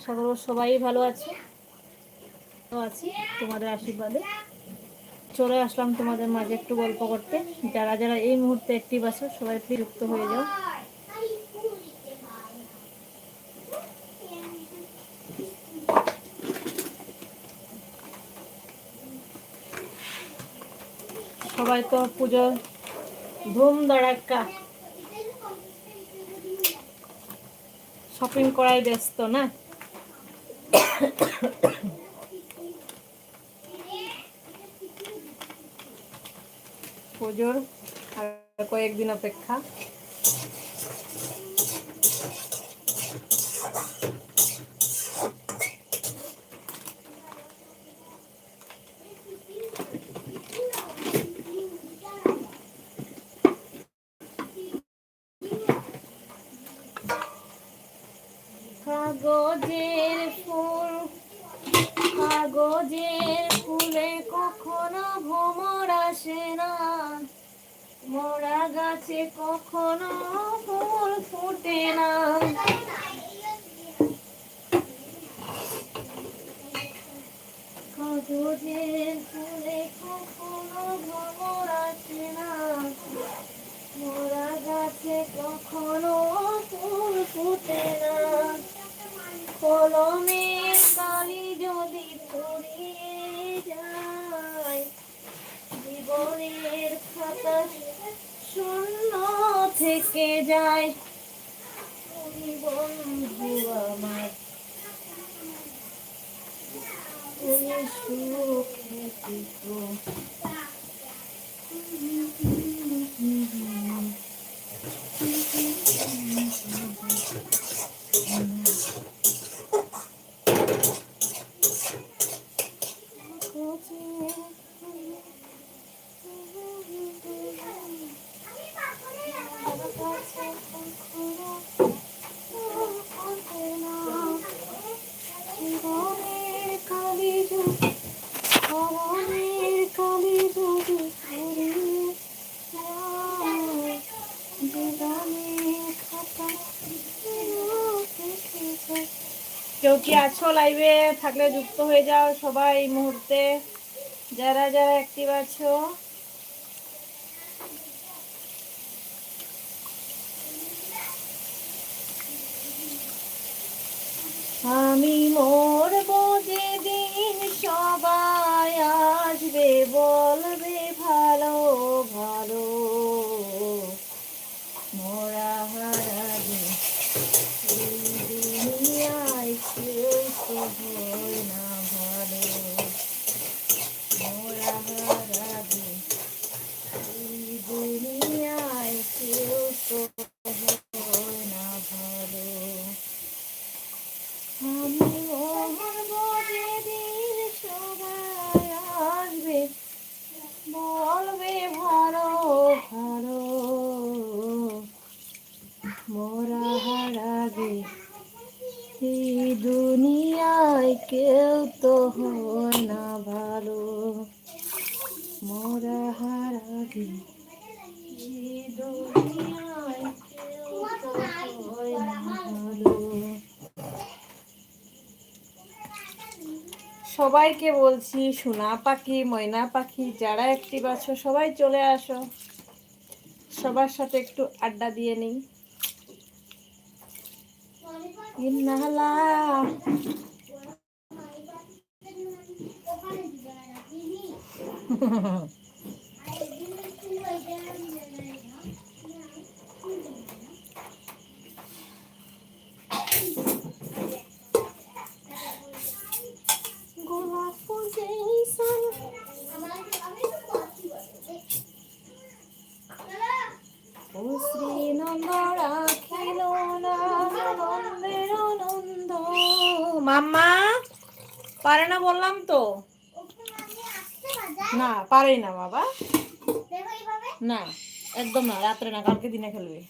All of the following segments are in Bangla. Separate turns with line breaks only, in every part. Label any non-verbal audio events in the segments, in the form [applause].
আশা করব সবাই ভালো আছে। আছি তোমাদের আশীর্বাদে। চলে আসলাম তোমাদের মাঝে একটু গল্প করতে। যারা যারা এই মুহূর্তে অ্যাক্টিভ আছো, সবাই প্লিজ যুক্ত হয়ে যাও। সবাই তো পুজো ধুম ধড়াক্কা। শপিং করাই ব্যস্ত না? পুজোর আর কয়েকদিন অপেক্ষা কাগজের ফুল কাগজের ফুলে কখনো ভ্রমর আসে না মরা গাছে কখনো ফুল ফুটে না। কাগজের ফুলে কখনো আসে না। মরা গাছে কখনো ফুল ফুটে না। কলমের কালি যদি ফুরিয়ে যায়, জীবনের খাতা শূন্য থেকে যায়। Thank you. কেউ কি আছো লাইভে থাকলে যুক্ত হয়ে যাও সবাই এই মুহূর্তে। যারা যারা অ্যাক্টিভ আছো আমি মরব যেদিন সবাই আসবে বলবে ভালো ভালো মরা হারাবে এই দুনিয়ায় কেউ তো হয় না ভালো মরা হারাবে এই দুনিয়ায় কেউ তো হয় না ভালো আমি মরব যেদিন সবাই আসবে বলবে ভালো ভালো মোরা হারাবে এই দুনিয়ায় কেউ তো হয় না ভালো মোরা হারাবে এই দুনিয়ায় কেউ তো হয় না ভালো সবাইকে বলছি, সোনা পাখি, ময়না পাখি, যারা একটি আছো, সবাই চলে আসো। সবার সাথে একটু আড্ডা দিয়ে নিই। ইন্নালা [laughs] গোলাপ ফুল যেই সান ও শ্রীনন্দ রাখিল না নন্দের নন্দ মাম্মা পারে না বললাম তো? না পারে না বাবা। না একদম না রাত্রে না কালকে দিনে খেলবে।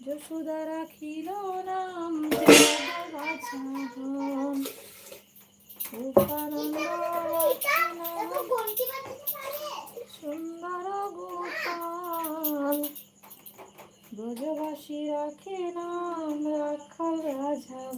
যশোদা রাখিল নাম বাছাধন with.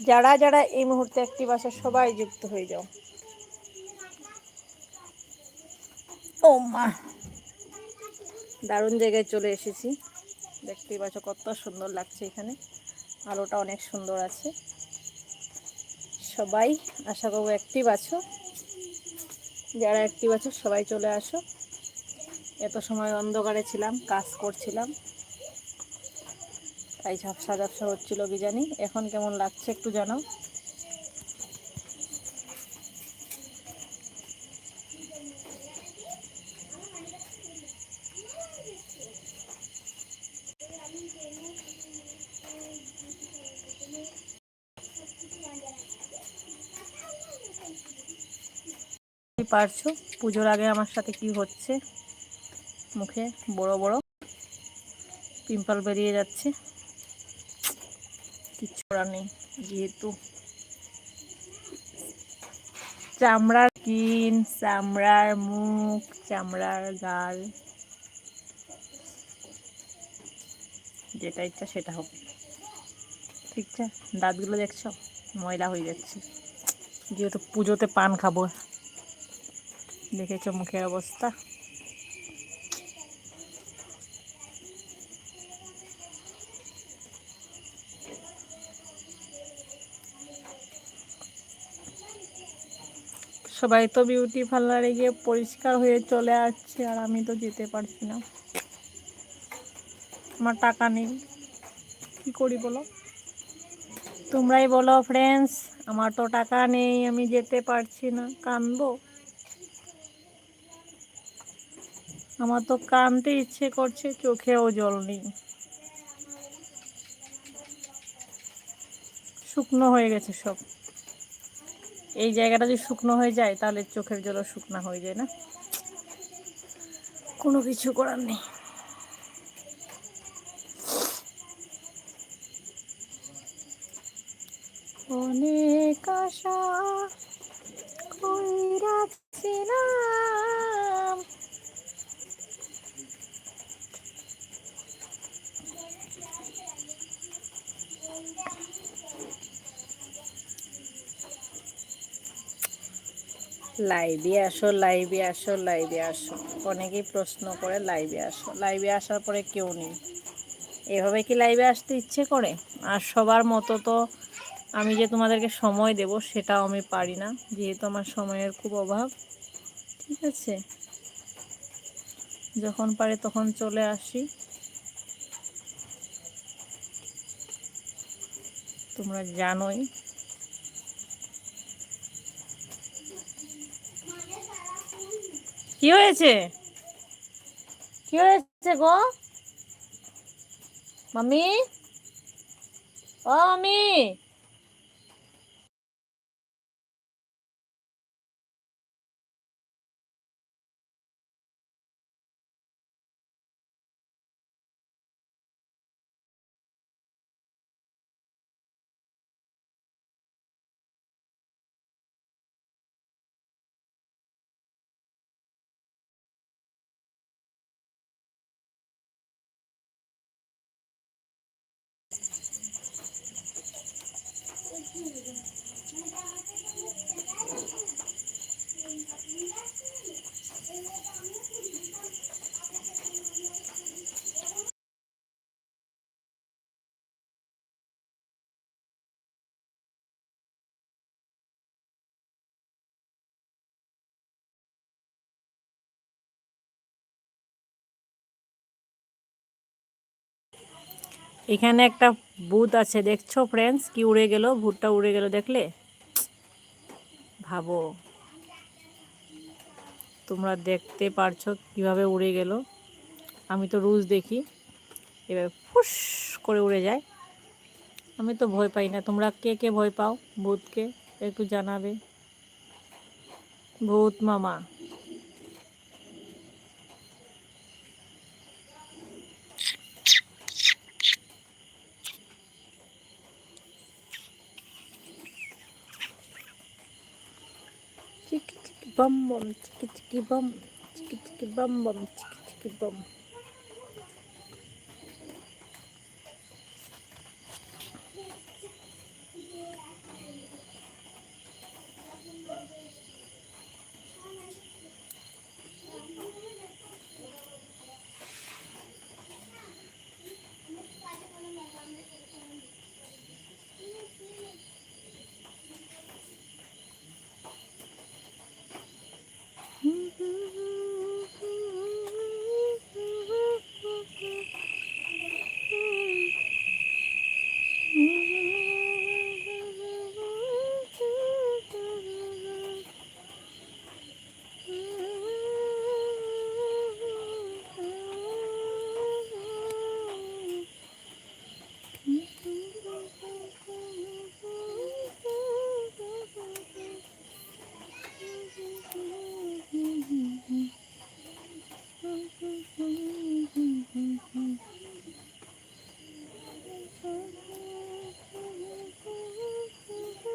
যারা যারা এই মুহূর্তে অ্যাক্টিভ আছে সবাই যুক্ত হয়ে যাও। ও মা। দারুণ জায়গায় চলে এসেছি। দেখতেই পাচ্ছ কত সুন্দর লাগছে এখানে। আলোটা অনেক সুন্দর আছে। সবাই আশা করব অ্যাক্টিভ আছো যারা অ্যাক্টিভ আছো সবাই চলে আসো। এত সময় অন্ধকারে ছিলাম, কাজ করছিলাম। তাই ঝাপসা ঝাপসা হচ্ছিল কি জানি। এখন কেমন লাগছে একটু জানাও। পারছ? পুজোর আগে আমার সাথে কি হচ্ছে? মুখে বড় বড়। পিম্পল বেরিয়ে যাচ্ছে। কিচ্ছু করার নেই, যেহেতু। চামড়ার কিন চামড়ার মুখ, চামড়ার গাল। যেটা ইচ্ছা সেটা হোক। ঠিক আছে? দাঁতগুলো দেখছ? ময়লা হয়ে যাচ্ছে। যেহেতু পুজোতে পান খাব। দেখেছ মুখের অবস্থা? সবাই তো বিউটি পার্লারে গিয়ে পরিষ্কার হয়ে চলে আসছে আর আমি তো যেতে পারছি না। আমার টাকা নেই। কি করি বলো? তোমরাই বলো ফ্রেন্ডস আমার তো টাকা নেই, আমি যেতে পারছি না। কানবো আমার তো কানতে ইচ্ছে করছে, চোখেও জল নেই। শুকনো হয়ে গেছে সব। এই জায়গাটা যদি শুকনো হয়ে যায়, তাহলে চোখের জলও শুকনো হয়ে যায় না? কোনো কিছু করার নেই। অনেক আশা কইরাছিলাম লাইভে আসো লাইভে আসো লাইভে আসো। অনেকেই প্রশ্ন করে লাইভে আসো। লাইভে আসার পরে কেউ নেই। এভাবে কি লাইভে আসতে ইচ্ছে করে? আর সবার মতো তো আমি যে তোমাদেরকে সময় দেব সেটাও আমি পারি না, যেহেতু আমার সময়ের খুব অভাব। ঠিক আছে? যখন পারে তখন চলে আসি। তোমরা জানোই কি হয়েছে কি হয়েছে গো মামি ও মামি এখানে একটা ভূত আছে, দেখছ ফ্রেন্ডস কি উড়ে গেল? ভূতটা উড়ে গেল দেখলে? ভাবো। তোমরা দেখতে পারছ কীভাবে উড়ে গেল? আমি তো রোজ দেখি। এবার ফুস করে উড়ে যায়। আমি তো ভয় পাই না। তোমরা কে কে ভয় পাও ভূতকে? একটু জানাবে। ভূত মামা। Chiki chiki bum bum, chiki chiki bum, chiki chiki bum bum, chiki chiki bum.